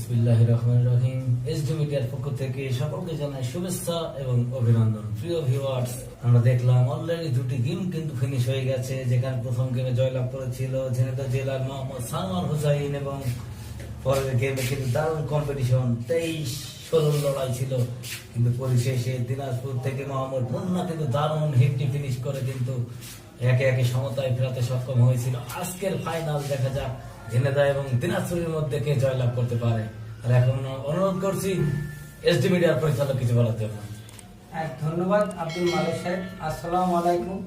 যেখানে প্রথম গেমে জয়লাভ করেছিল জেলার মোহাম্মদ সালমান হুসাইন এবং পরের গেমে কিন্তু দারুণ কম্পিটিশন তেইশ ষোলো লড়াই ছিল। কিন্তু পরিশেষে দিনাজপুর থেকে মোহাম্মদ মুন্না কিন্তু দারুণ হিটটি ফিনিশ করে কিন্তু একে একে সমতায় ফেরাতে সক্ষম হয়েছিল। আজকের ফাইনাল দেখা যাক ঝিনেদা এবং দিনাজপুরের মধ্যে কে জয়লাভ করতে পারে? আর এখন অনুরোধ করছি এসডি মিডিয়ার পরিচালক কিছু বলার জন্য। হ্যাঁ, ধন্যবাদ আব্দুল মালিক সাহেব। আসসালামু আলাইকুম।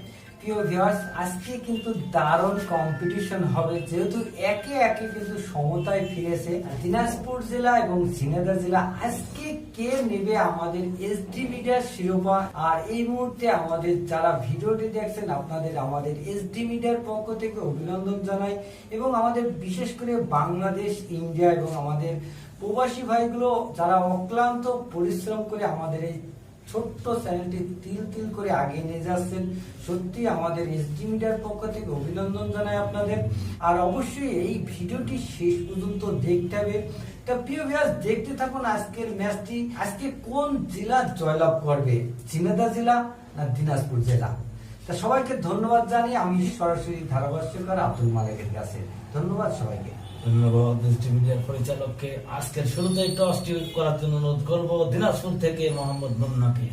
প্রিয় ভিউয়ার্স আজকে কিন্তু দারুণ কম্পিটিশন হবে। যেহেতু একে একে কিন্তু সমতায় ফিরেছে দিনাজপুর জেলা এবং ঝিনাইদহ জেলা। আজকে কে নেবে আমাদের এসডি মিডিয়ার শিরোপা? আর এই মুহূর্তে আমাদের যারা ভিডিওটি দেখছেন, আপনাদের আমাদের এসডি মিডিয়ার পক্ষ থেকে অভিনন্দন জানাই। এবং আমাদের বিশেষ করে বাংলাদেশ, ইন্ডিয়া এবং আমাদের প্রবাসী ভাইগুলো, যারা অক্লান্ত পরিশ্রম করে আমাদের এই ছোট্ট চ্যানেলটি তিল তিল করে আগে নিয়ে যাচ্ছেন। সত্যি আমাদের এসডি মিডিয়ার পক্ষ থেকে অভিনন্দন জানাই আপনাদের। আর অবশ্যই এই ভিডিওটি শেষ পর্যন্ত দেখতে হবে। তা প্রিয় ভিউয়ার্স, দেখতে থাকুন আজকের ম্যাচটি। আজকে কোন জেলা জয়লাভ করবে? ঝিনাইদহ জেলা না দিনাজপুর জেলা? তা সবাইকে ধন্যবাদ জানিয়ে আমি সরাসরি ধারাভাষ্যকার আব্দুল মালিকের কাছে। ধন্যবাদ সবাইকে। ধন্যবাদ মিডিয়ার পরিচালককে। আজকের শুরুতে টসটি করার জন্য অনুরোধ করব দিনাজপুর থেকে মোহাম্মদ মুন্নাকে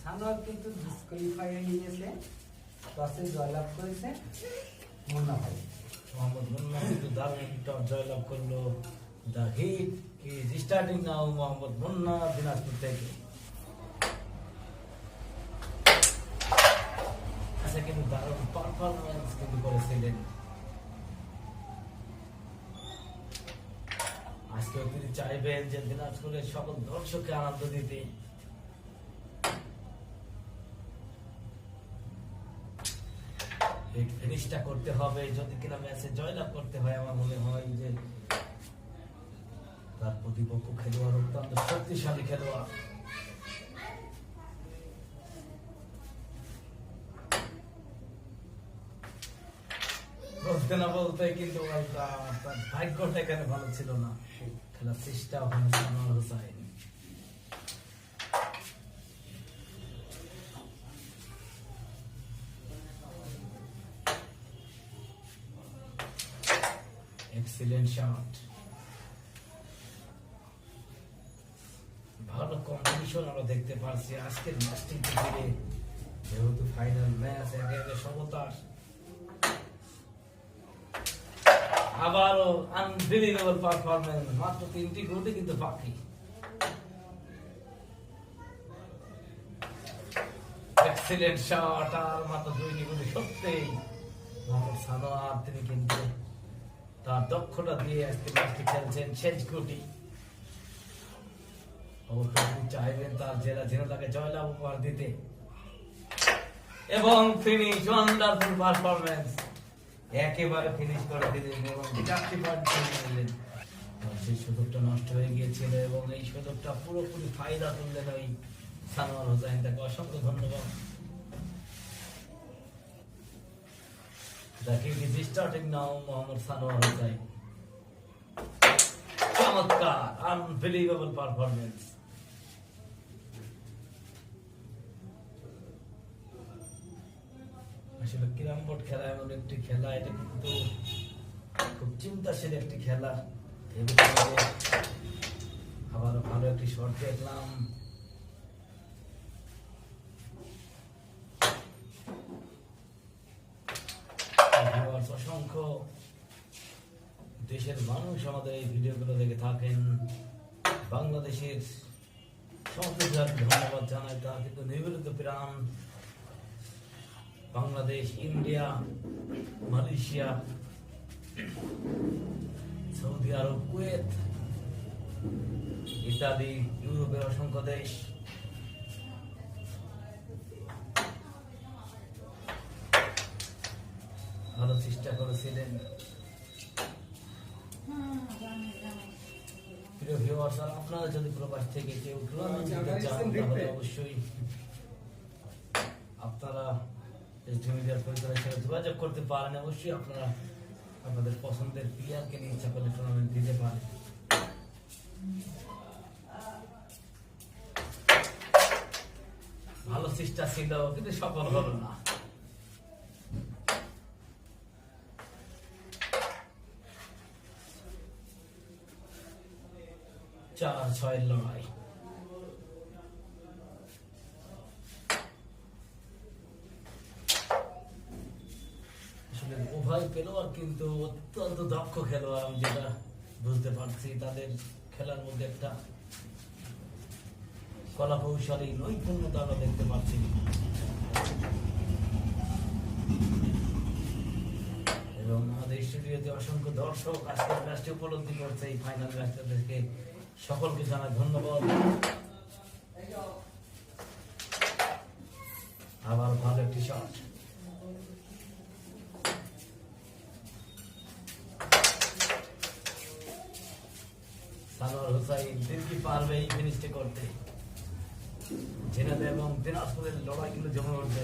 সানোয়ার কিন্তু ডিসকোয়ালিফাই হয়ে গিয়েছে টসে জয়লাভ করেছে মুন্না ভাই মোহাম্মদ মুন্না কিন্তু দারুণ একটি জয়লাভ করল the heat is starting now Mohammad Munna Dinajpur থেকে। আচ্ছা কিন্তু দারুণ পারফরমেন্স কিন্তু করেছিলেন। আজকেও তিনি চাইবেন যে দিনাজপুরের সকল দর্শককে আনন্দ দিতে। ফিনিশটা করতে হবে। যদি কিনা ম্যাচে জয়লাভ করতে হয়, আমার মনে হয় যে তার প্রতিপক্ষ খেলোয়াড় অত্যন্ত শক্তিশালী খেলোয়াড়। খেলার এক্সিলেন্ট শট ভালো কম্পিটিশন পাচ্ছি আজকের ম্যাচটি যেহেতু ফাইনাল ম্যাচ, একে একে আবারও আনবিলিভেবল পারফরমেন্স মাত্র তিনটি কিন্তু বাকি। এক্সিলেন্ট শট আর মাত্র মোহাম্মদ সানোয়ার, তিনি কিন্তু তার দক্ষতা দিয়ে আজকে ম্যাচটি খেলছেন শেষ গুটি। চাইবেন তার জেলা জেলাটাকে জয়লাভ উপহার দিতে। এবং ফিনিশ ওয়ান্ডারফুল পারফরমেন্স একেবারে ফিনিশ করে দিলেন এবং চারটি পয়েন্ট নিলেন সেই সুযোগটা নষ্ট হয়ে গিয়েছিল এবং এই সুযোগটা পুরোপুরি ফায়দা তুললেন ওই সানোয়ার হোসেন। তাকে অসংখ্য ধন্যবাদ। The kick is starting now, চমৎকার আনবিলিভেবল পারফরমেন্স আসলে ক্যারাম বোর্ড খেলা এমন একটি খেলা, এটা কিন্তু খুব চিন্তাশীল একটি খেলা। আবার ভালো একটি শট দেখলাম। অসংখ্য দেশের মানুষ আমাদের এই ভিডিওগুলো দেখে থাকেন। বাংলাদেশের সমস্ত ধন্যবাদ জানাই। তার কিন্তু নিবেদিত প্রাণ। বাংলাদেশ ইন্ডিয়া মালয়েশিয়া সৌদি আরব কুয়েত ইত্যাদি ইউরোপের অসংখ্য দেশ। ভালো চেষ্টা করেছিলেন। প্রিয় ভিউয়ার্স আপনারা যদি প্রবাস থেকে কেউ তাহলে অবশ্যই যোগাযোগ করতে পারেন, অবশ্যই আপনারা আপনাদের পছন্দের প্লেয়ারকে নিয়ে ইচ্ছা করলে টুর্নামেন্ট দিতে পারেন। ভালো চেষ্টা ছিল, কিন্তু সফল হলো না। চার ছয়ের লড়াই আসলে উভয় খেলোয়াড় কিন্তু অত্যন্ত দক্ষ খেলোয়াড়, আমি যেটা বুঝতে পারছি। তাদের খেলার মধ্যে একটা কলা কৌশলী নৈপুণ্যতা আমরা দেখতে পাচ্ছি। এবং আমাদের স্টুডিওতে অসংখ্য দর্শক আজকের ম্যাচটি উপলব্ধি করছে। এই ফাইনাল ম্যাচটা সকলকে জানাই ধন্যবাদ। আবার ভালো একটি শট কি পারবে এই ফিনিশটি করতে? এবং দিনাজপুরের জমে উঠবে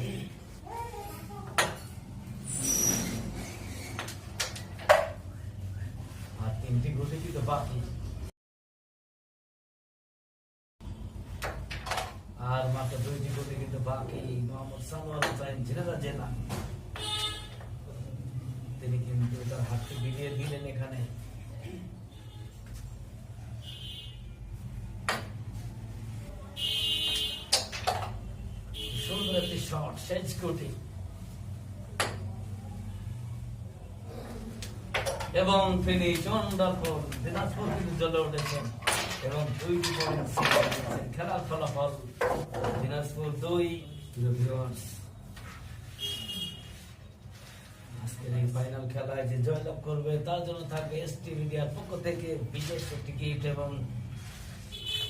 আর তিনটি কিন্তু বাকি? আর মাত্র দুইটি গুটি কিন্তু বাকি। মোহাম্মদ সানোয়ার হুসাইন ঝিনাইদহ জেলা। তিনি কিন্তু তার হাতকে বিলিয়ে দিলেন এখানে। শট শেষ কোটি এবং ফিনিশ ওয়ান্ডারফুল দিনাজপুর কিন্তু জ্বলে উঠেছেন। এবং দুইটি খেলার ফলাফল দিনাজপুর দুই আজকের এই ফাইনাল খেলায় যে জয়লাভ করবে, তার জন্য থাকবে এসটি মিডিয়ার পক্ষ থেকে বিশেষ গিফট এবং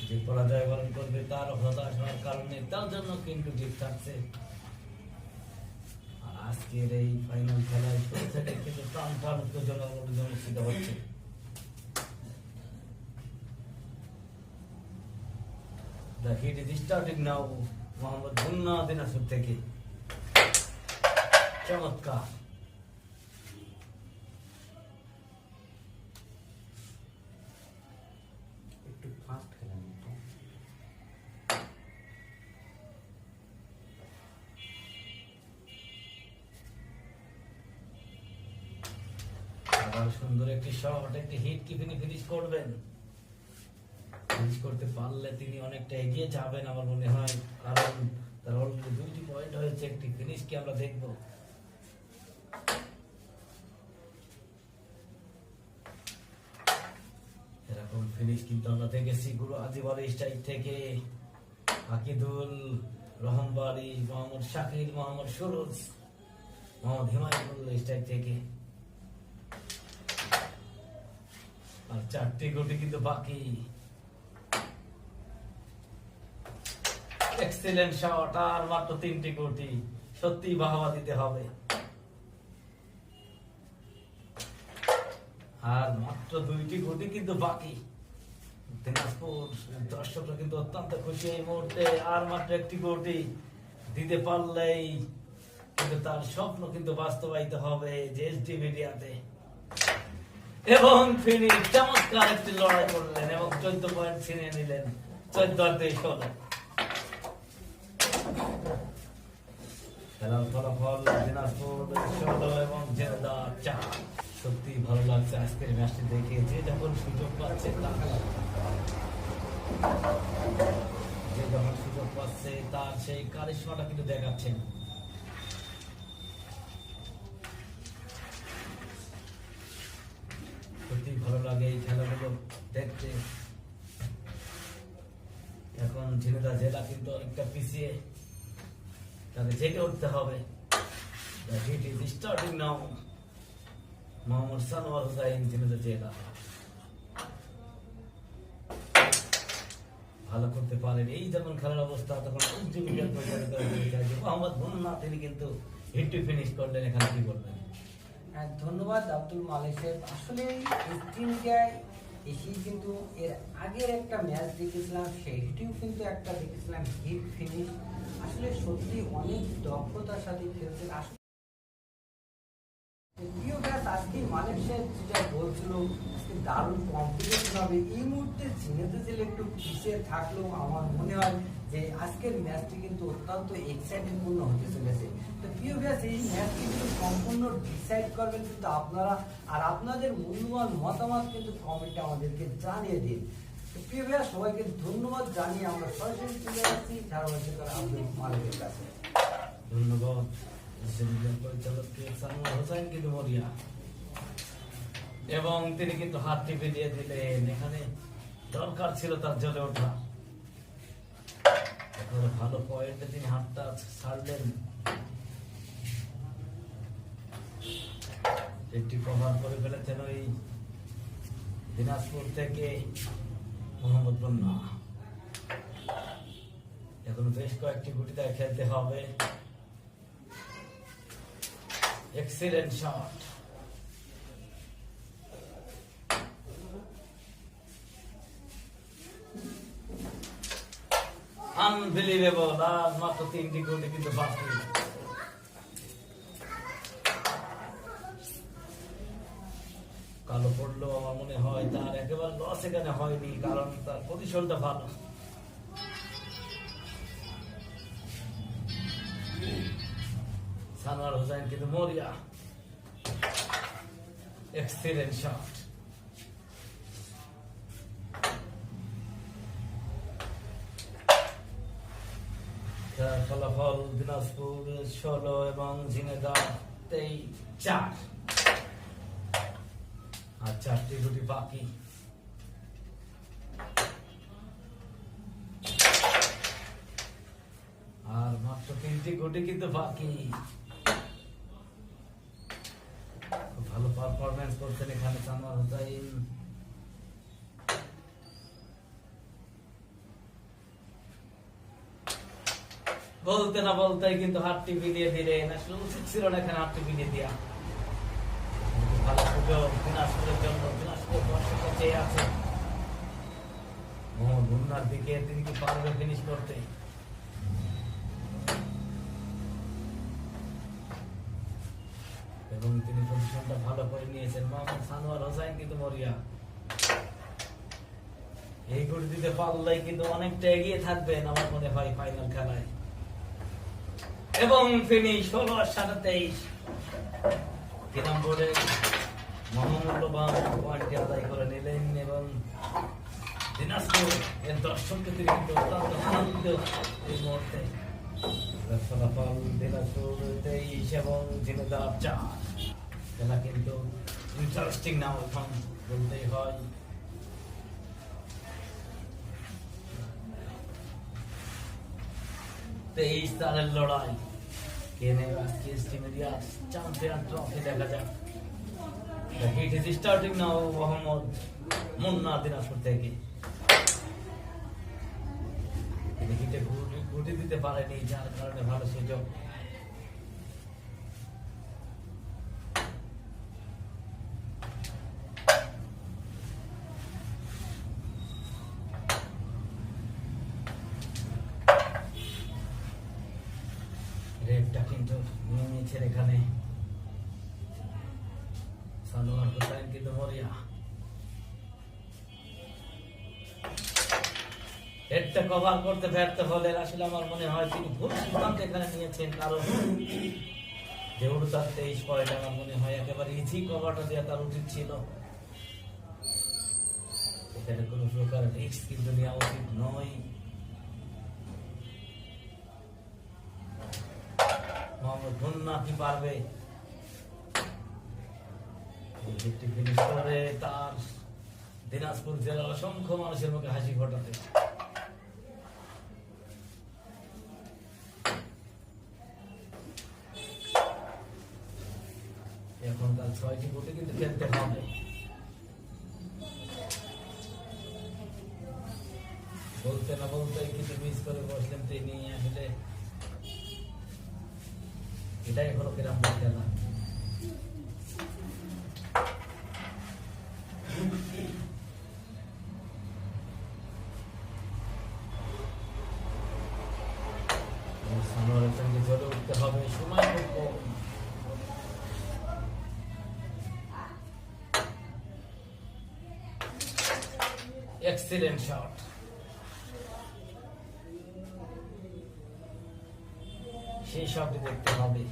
যে পরাজয় বরণ করবে, তার হতাশ হওয়ার কারণে তার জন্য কিন্তু গিফট থাকছে। আজকের এই ফাইনাল খেলায় টান টান উত্তেজনা অনুষ্ঠিত হচ্ছে now. মোহাম্মদ মুন্না দিনাজপুর থেকে চমৎকার সুন্দর একটি শট একটি হিট কি তিনি ফিনিশ করবেন? ফিনিশ করতে পারলে তিনি অনেকটা এগিয়ে যাবেন আমার মনে হয়। কারণ তার অলরেডি দুইটি পয়েন্ট হয়েছে, একটি ফিনিশ কি আমরা দেখব? এরকম ফিনিশ কিন্তু আমরা দেখেছি গুরু আজিবাড়ি স্টাইল থেকে। আকিদুল রহমবাড়ি মোহাম্মদ শাকির মোহাম্মদ সুরজ, মোহাম্মদ হিমায়ুল স্টাইল থেকে। আর চারটি গুটি কিন্তু বাকি। এক্সিলেন্ট শট আর মাত্র তিনটি গুটি। সত্যি বাহবা দিতে হবে। আর মাত্র দুইটি গুটি কিন্তু বাকি। দিনাজপুর দর্শকরা কিন্তু অত্যন্ত খুশি এই মুহূর্তে। আর মাত্র একটি গুটি। দিতে পারলেই কিন্তু তার স্বপ্ন কিন্তু বাস্তবায়িত হবে যে এসডি মিডিয়াতে এবং ফিনিশ চমৎকার একটি লড়াই করলেন এবং চোদ্দ পয়েন্ট ছিনিয়ে নিলেন। চোদ্দ দুই, ষোলো। খেলার ফলাফল দিনাজপুর ষোলো এবং জেনেদা চার। সত্যি ভালো লাগছে আজকের ম্যাচটি দেখে। যে যখন সুযোগ পাচ্ছে যে যখন সুযোগ পাচ্ছে, তার সেই কারিশমাটা কিন্তু দেখাচ্ছেন সত্যি ভালো লাগে এই খেলাগুলো দেখতে এখন ঝিনেদা জেলা কিন্তু অনেকটা পিছিয়ে তাকে জেগে উঠতে হবে। The heat is starting now. Sanowar Hussain Jhenaidah জেলা। ভালো করতে পারেন। এই যখন খেলার অবস্থা তখন মোহাম্মদ মুন্না তিনি কিন্তু হিট ফিনিশ করলেন। এখানে কি বলবেন? হ্যাঁ, ধন্যবাদ আব্দুল মালিক সাহেব। আসলে এসেই কিন্তু এর আগের একটা ম্যাচ দেখেছিলাম। সেইটিও কিন্তু একটা দেখেছিলাম হিট ফিনিশ আসলে সত্যি অনেক দক্ষতার সাথে খেলতে আসলে প্রিয় ব্যাস আজকে মালিক সাহেব যেটা বলছিল, আজকে দারুণ কনফিডেন্স হবে, এই মুহূর্তে ঝিনেতে জেলে একটু পিছিয়ে থাকলেও আমার মনে হয় যে আজকের ম্যাচটি কিন্তু অত্যন্ত এক্সাইটিংপূর্ণ হতে চলেছে। তো প্রিয় ব্যাস, এই ম্যাচটি কিন্তু সম্পূর্ণ ডিসাইড করবেন কিন্তু আপনারা, আর আপনাদের মূল্যবান মতামত কিন্তু কমেন্টে আমাদেরকে জানিয়ে দিন। প্রিয় ভাইয়া সবাইকে ধন্যবাদ জানিয়ে আমরা সরাসরি চলে আব্দুল মালিকের কাছে। ধন্যবাদ। এবং তিনি কিন্তু হাত টিপে দিয়ে দিলেন। এখানে দরকার ছিল তার জলে ওঠা। একেবারে ভালো পয়েন্টে তিনি হাতটা ছাড়লেন। একটি কভার করে ফেলেছেন ওই দিনাজপুর থেকে মোহাম্মদ বন্যা। এখন বেশ কয়েকটি গুটি তাই খেলতে হবে। এক্সিলেন্ট শট আনবিলিভেবল আর মাত্র তিনটি গুটি কিন্তু বাকি কালো পড়লেও আমার মনে হয় তার একেবারে লস এখানে হয়নি, কারণ তার পজিশনটা ভালো। সানোয়ার হোসেন কিন্তু মরিয়া। এক্সিলেন্ট শট ফলাফল দিনাজপুর ষোলো এবং ঝিনেদা তেই চার। আর গুটি বাকি। আর মাত্র তিনটি গুটি কিন্তু বাকি। ভালো পারফরমেন্স করছেন এখানে বলতে না বলতে কিন্তু হাতটি বিলিয়ে দিলেন। আসলে উচিত ছিল না এখানে হাতটি বিলিয়ে দেওয়া। এবং তিনি পজিশনটা ভালো করে নিয়েছেন মোহাম্মদ সানোয়ার হোসাইন কিন্তু মরিয়া এই গুটি দিতে পারলেই কিন্তু অনেকটা এগিয়ে থাকবেন আমার মনে হয় ফাইনাল খেলায় এবং ফিনিশ ষোলো আর সাড়ে তেইশ। তিন নম্বরে মহামূল্যবান আদায় করে নিলেন এবং দিনাজপুর এর দর্শককে তিনি কিন্তু অত্যন্ত আনন্দিত এই মুহূর্তে। ফলাফল দিনাজপুর তেইশ এবং ঝিনেদার চার খেলা কিন্তু ইন্টারেস্টিং নাও এখন বলতেই হয়। তেইশ তারের লড়াই। কে নেবে আজকে স্টিমেরিয়া চ্যাম্পিয়ন ট্রফি দেখা যাক। Heat is starting now, Mohammad Munna Dinajpur থেকে। হিটে গুটি দিতে পারেনি যার কারণে ভালো সুযোগ। কভার করতে ব্যর্থ হলেন। আসলে আমার মনে হয় তিনি ভুল সিদ্ধান্ত এখানে নিয়েছেন, কারণ যেহেতু তার তেইশ পয়েন্ট আমার মনে হয় একেবারে ইজি কভারটা দেওয়া তার উচিত ছিল। এখানে কোনো প্রকার রিস্ক কিন্তু নেওয়া উচিত নয়। পারবে? তার দিনাজপুর জেলার অসংখ্য মানুষের মুখে হাসি ফোটাতে। কিন্তু মিস করে বসলেন তিনি, আসলে এটাই হলো কেরাম খেলা ঝরে উঠতে হবে, সময় খুব এক্সিলেন্ট শট সেই শটটি দেখতে হবে।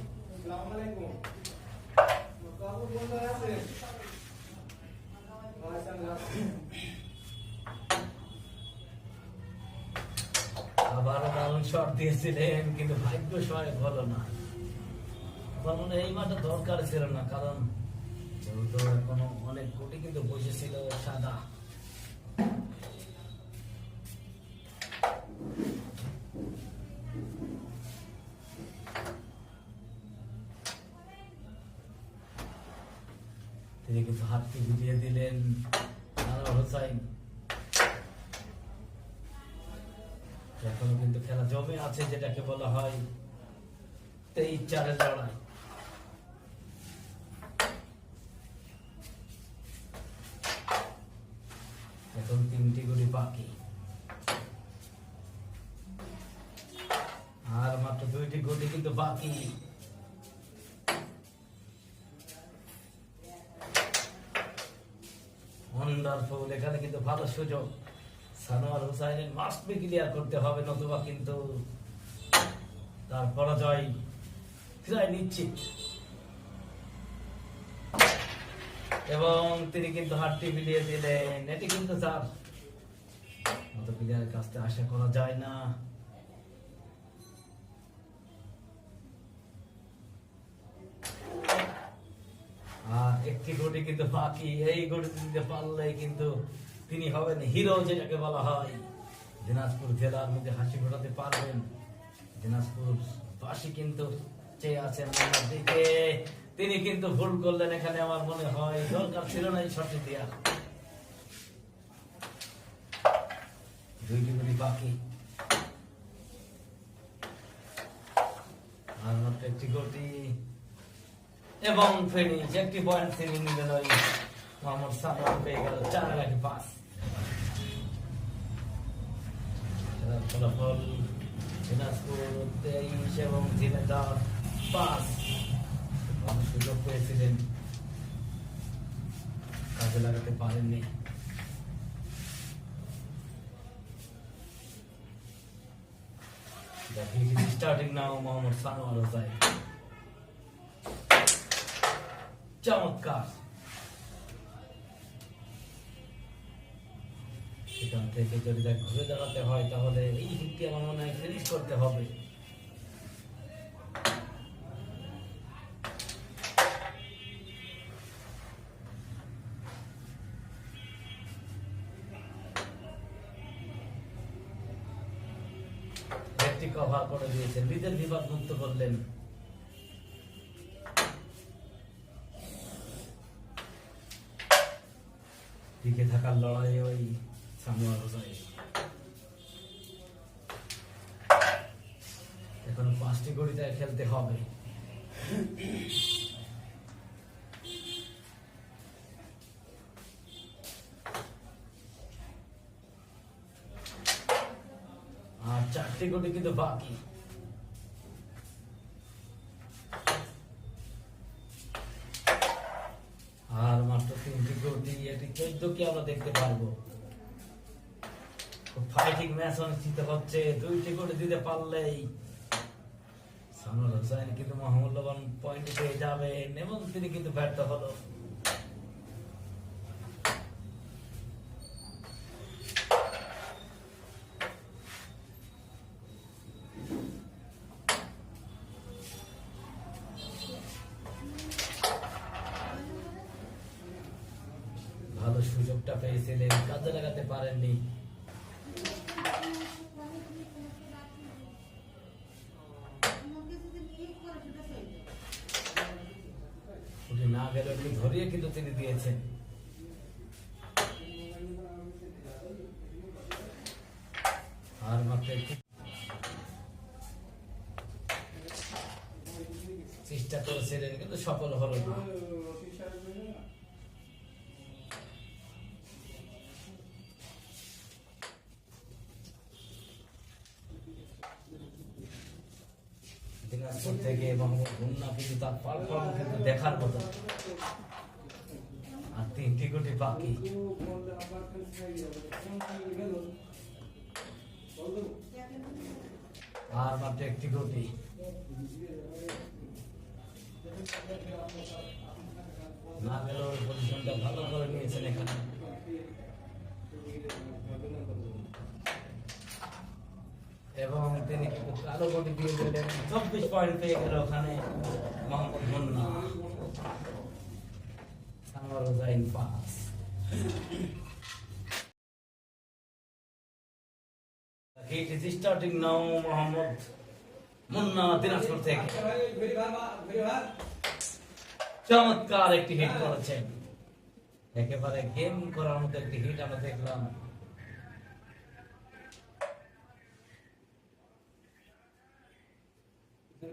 আবারও দারুণ শট দিয়েছিলেন, কিন্তু ভাগ্য না। মনে এই মাঠে দরকার ছিল না, কারণ যেহেতু এখনও অনেক কোটি কিন্তু বসেছিল সাদা। তিনি কিন্তু হাতটি বুঝিয়ে দিলেন। আনোয়ার হোসাইন এখনও কিন্তু খেলা জমে আছে, যেটাকে বলা হয় তেইশ চারের লড়াই। এখন তিনটি গুলি বাকি। আর মাত্র দুইটি গুলি কিন্তু বাকি। ওয়ান্ডারফুল এখানে কিন্তু ভালো সুযোগ। সানোয়ার হুসাইনের মাস্টবি ক্লিয়ার করতে হবে, নতুবা কিন্তু তার পরাজয় প্রায় নিশ্চিত এবং তিনি কিন্তু হাতটি মিলিয়ে দিলেন। এটি কিন্তু তার। মতো প্লেয়ারের কাছ থেকে আশা করা যায় না। একটি গটি কিন্তু বাকি, এই গটি দিতে পারলে কিন্তু তিনি হবেন হিরো যেটাকে বলা হয়। দিনাজপুর জেলার মধ্যে হাসি ফোটাতে পারবেন। দিনাজপুর বাসী কিন্তু চেয়ে আছেন আমার দিকে। তিনি কিন্তু ভুল করলেন এখানে, আমার মনে হয়। দরকার ছিল না এই শটটি দেওয়ার দুইটি গুলি বাকি। আর মাত্র একটি গটি এবং ফিনিশ একটি পয়েন্ট তিনি নিলেন ওই মোহাম্মদ সানোয়ার পেয়ে গেল চার লাখি খেলার ফলাফল দিনাজপুর তেইশ এবং পাঁচ। সুযোগ পেয়েছিলেন। কাজে লাগাতে পারেননি। স্টার্টিং নাও মোহাম্মদ সানোয়ার হোসাইন চমৎকার। সেখান থেকে যদি তাকে ঘুরে দাঁড়াতে হয়, তাহলে এই হিটটি আমার মনে হয় ফিনিশ করতে হবে। কভার করে দিয়েছেন। নিজের বিভাগ মুক্ত করলেন। টিকে থাকার লড়াই ওই সামুয়ার হোসাইন এখন পাঁচটি গড়িতে খেলতে হবে। আর চারটি গড়ি কিন্তু বাকি আর মাত্র তিনটি গতি এটি চোদ্দ কি আমরা দেখতে পারব? ফাইটিং ম্যাচ অনুষ্ঠিত হচ্ছে, দুইটি করে দিতে পারলেই সানুল হোসেন কিন্তু মহামূল্যবান পয়েন্ট পেয়ে যাবেন এবং তিনি কিন্তু ব্যর্থ হলো। সুযোগটা পেয়েছিলেন কাজে লাগাতে পারেননি। দিনাজপুর থেকে মোহাম্মদ মুন্না কিন্তু তার পারফর্ম কিন্তু দেখার মতো। আর তিনটি গুটি বাকি। আর মাত্র একটি গুটি না গেলেও পজিশনটা ভালো করে নিয়েছেন এখানে। এবং তিনি কালো কোটি দিয়ে দিলেন। চব্বিশ পয়েন্ট পেয়ে গেল ওখানে চমৎকার একটি হিট করেছেন। একেবারে গেম করার মতো একটি হিট আমরা দেখলাম।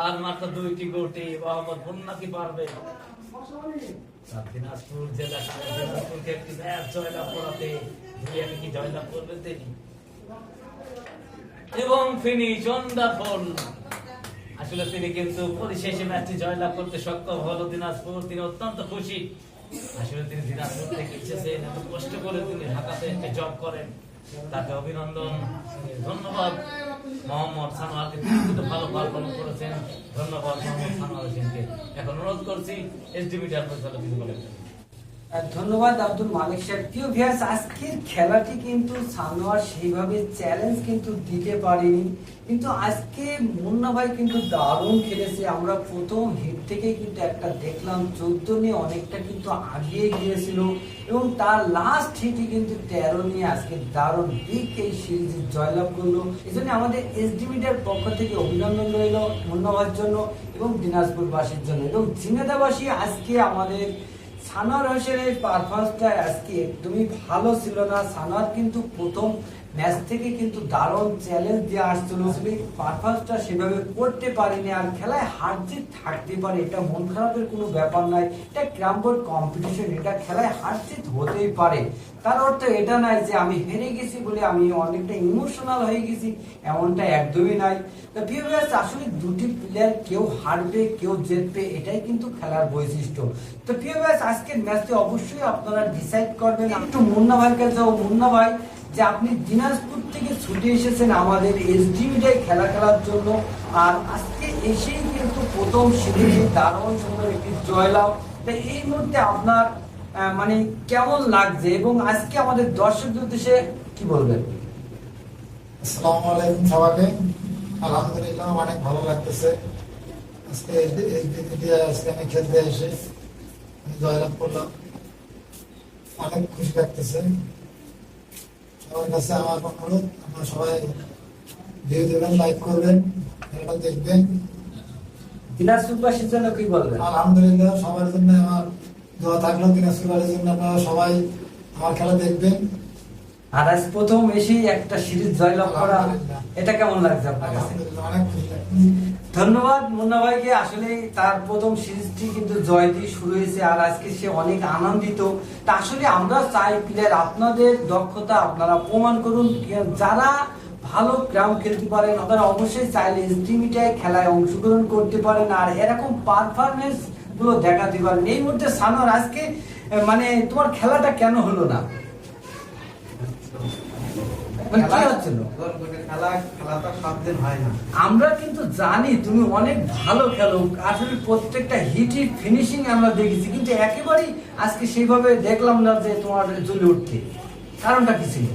আর মাত্র দুইটি গুটি মোহাম্মদ মুন্না কি পারবে? দিনাজপুর জেলা দিনাজপুরকে একটি জয়লাভ করাতে কি জয়লাভ করবেন তিনি? এবং ফিনিশ আসলে তিনি কিন্তু পরিশেষে ম্যাচটি জয়লাভ করতে সক্ষম হলো দিনাজপুর। তিনি অত্যন্ত খুশি। আসলে তিনি দিনাজপুর থেকে এত কষ্ট করে তিনি ঢাকাতে জব করেন। তাকে অভিনন্দন। ধন্যবাদ। মোহাম্মদ সানোয়ারকে কিন্তু ভালো পারফর্ম করেছেন। ধন্যবাদ মোহাম্মদ সানোয়ার হোসেনকে এখন অনুরোধ করছি এসডিবি পরিচালক কিছু বলেছেন ধন্যবাদ আব্দুল মালিক সাহেব। প্রিয় ভিয়াস আজকের খেলাটি কিন্তু সানোয়ার সেইভাবে চ্যালেঞ্জ কিন্তু দিতে পারেনি। কিন্তু আজকে মুন্না ভাই কিন্তু দারুণ খেলেছে। আমরা প্রথম হিট থেকে কিন্তু একটা দেখলাম চোদ্দ নিয়ে অনেকটা কিন্তু আগিয়ে গিয়েছিল এবং তার লাস্ট হিটে কিন্তু তেরো নিয়ে আজকে দারুণ বিগ এই সিরিজ জয়লাভ করল। এই জন্য আমাদের এসডি মিডিয়ার পক্ষ থেকে অভিনন্দন রইল মুন্না ভাইয়ের জন্য এবং দিনাজপুরবাসীর জন্য। এবং ঝিনেদাবাসী আজকে আমাদের সানোয়ার হোসেনের পারফরমেন্সটা আজকে একদমই ভালো ছিল না। সানার কিন্তু প্রথম ম্যাচ থেকে কিন্তু দারুণ চ্যালেঞ্জ দিয়ে আসছিল। পারফরমেন্সটা সেভাবে করতে পারেনি আর খেলায় হার জিত থাকতে পারে, এটা মন খারাপের কোনো ব্যাপার নয়। এটা ক্রামবোর্ড কম্পিটিশন এটা খেলায় হার জিত হতেই পারে। তার অর্থ এটা নয় যে আমি হেরে গেছি বলে আমি অনেকটা ইমোশনাল হয়ে গেছি, এমনটা একদমই নাই তো প্রিয় আসলে দুটি প্লেয়ার কেউ হারবে, কেউ জিতবে, এটাই কিন্তু খেলার বৈশিষ্ট্য। তো ভাই আজকের ম্যাচটি অবশ্যই আপনারা ডিসাইড করবেন। একটু মুন্না ভাইয়ের কাছে যাব। মুন্না ভাই যে আপনি দিনাজপুর থেকে ছুটে এসেছেন আমাদের এসডি মিডিয়ায় খেলা খেলার জন্য। আর আজকে এসেই কিন্তু প্রথম সিরিজে দারুণ সুন্দর একটি জয়লাভ। তো এই মুহূর্তে আপনার মানে কেমন লাগছে? এবং আজকে আমাদের দর্শকদের উদ্দেশ্যে কি বলবেন? আসসালামু আলাইকুম সবাইকে। আলহামদুলিল্লাহ অনেক ভালো লাগতেছে। আজকে আজকে আমি খেলতে এসে জয়লাভ করলাম। অনেক খুশি লাগতেছে। সবার কাছে আমার অনুরোধ আপনারা সবাই ভিডিও দেবেন লাইক করবেন খেলাটা দেখবেন। দিনাজপুরবাসীর জন্য কি বলবেন? আলহামদুলিল্লাহ সবার জন্য আমার দোয়া থাকল। দিনাজপুরের জন্য আপনারা সবাই আমার খেলা দেখবেন। আর আজ প্রথম এসেই একটা সিরিজ জয়লাভ করা এটা কেমন লাগছে আপনার কাছে? অনেক খুশি ধন্যবাদ মুন্না ভাইকে। আসলে তার প্রথম সিরিজটি কিন্তু জয় দিয়ে শুরু হয়েছে আর আজকে সে অনেক আনন্দিত। তা আসলে আমরা চাই প্লেয়ার আপনাদের দক্ষতা আপনারা প্রমাণ করুন। যারা ভালো গ্রাম খেলতে পারেন, আপনারা অবশ্যই চাইলে এসডিমিটায় খেলায় অংশগ্রহণ করতে পারেন। আর এরকম পারফরমেন্সগুলো দেখাতে পারেন। এই মুহূর্তে সানোয়ার, আজকে মানে তোমার খেলাটা কেন হলো না? মানে কি? হচ্ছিল আমরা কিন্তু জানি তুমি অনেক ভালো খেলো আসলে প্রত্যেকটা হিটই ফিনিশিং আমরা দেখেছি কিন্তু একেবারেই আজকে সেইভাবে দেখলাম না যে তোমার জ্বলে উঠতে কারণটা কি ছিল?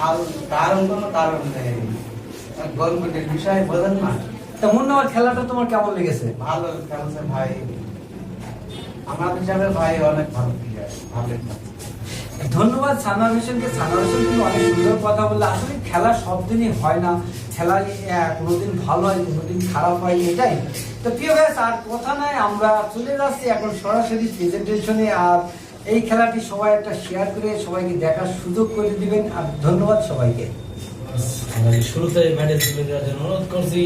আর কারণ কোনো কারণ নেই গভর্নমেন্টের বিষয় বোঝেন না। তা মনে হয় খেলাটা তোমার কেমন লেগেছে? ভালো খেলছে ভাই। আমার হিসাবে ভাই অনেক ভালো প্লেয়ার ভালো ধন্যবাদ সানোয়ার হোসেনকে সানোয়ার হোসেন কিন্তু অনেক সুন্দর কথা বললে। আসলে খেলা সব দিনই হয় না। আহ, কোনোদিন ভালো হয় কোনোদিন খারাপ হয় এটাই। তো প্রিয় ব্যাস আর কথা নয় আমরা চলে যাচ্ছি এখন সরাসরি প্রেজেন্টেশনে আর এই খেলাটি সবাই একটা শেয়ার করে সবাইকে দেখার সুযোগ করে দিবেন। আর ধন্যবাদ সবাইকে। শুরুতে মেডেল তুলে দেওয়ার জন্য অনুরোধ করছি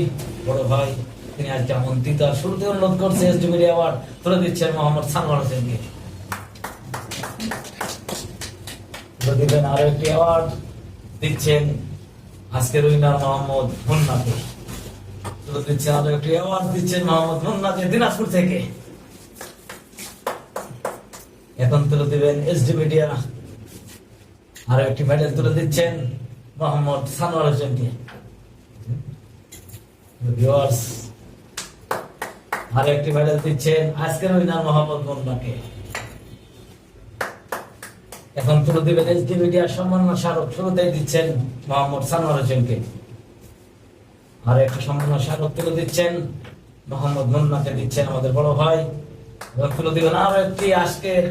বড় ভাই তিনি আজকে আমন্ত্রিত। শুরুতে অনুরোধ করছে এস ডি মিডিয়া অ্যাওয়ার্ড তুলে দিচ্ছেন মোহাম্মদ সানোয়ার হোসেনকে। দিবেন আরও একটি অ্যাওয়ার্ড দিচ্ছেন আজকের উইনার মোহাম্মদ মুন্নাকে দিচ্ছেন আরও একটি অ্যাওয়ার্ড দিচ্ছেন মোহাম্মদ দিনাজপুর থেকে। এখন তুলে দিবেন এস ডি মিডিয়া আরও একটি মেডেল তুলে দিচ্ছেন মোহাম্মদ সানোয়ার হোসেনকে। আর একটি মেডেল দিচ্ছেন আজকের উইনার মোহাম্মদ মুন্নাকে। এখন তুলে দিবেন এসডি মিডিয়া সম্মাননা স্মারক শুরুতেই দিচ্ছেন মোহাম্মদ সানোয়ার হোসেনকে। আর একটা সম্মাননা স্মারক তুলে দিচ্ছেন মোহাম্মদ মুন্নাকে দিচ্ছেন আমাদের বড় ভাই। এবং আরও একটি আজকের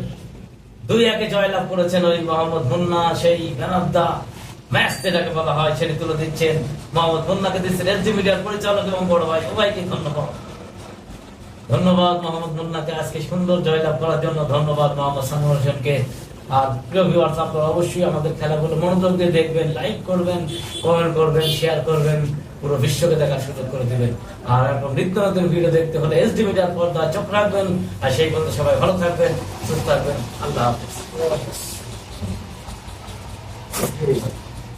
দুই একে জয়লাভ করেছেন ওই মোহাম্মদ মুন্না, সেই ম্যাচ যেটাকে বলা হয় সেটি তুলে দিচ্ছেন মোহাম্মদ মুন্নাকে দিচ্ছেন মিডিয়ার পরিচালক এবং বড় ভাই সবাইকে ধন্যবাদ। ধন্যবাদ মোহাম্মদ মুন্নাকে আজকে সুন্দর জয়লাভ করার জন্য। ধন্যবাদ মোহাম্মদ সানোয়ার হোসেনকে। আর প্রিয় ভিউয়ার্স আপনারা অবশ্যই আমাদের খেলাগুলো মনোযোগ দিয়ে দেখবেন লাইক করবেন কমেন্ট করবেন শেয়ার করবেন, পুরো বিশ্বকে দেখার সুযোগ করে দিবেন। আর এরকম নিত্য নতুন ভিডিও দেখতে হলে এসডি মিডিয়ার পর্দা চোখ রাখবেন। আর সেই পর্যন্ত সবাই ভালো থাকবেন, সুস্থ থাকবেন। আল্লাহ হাফিজ।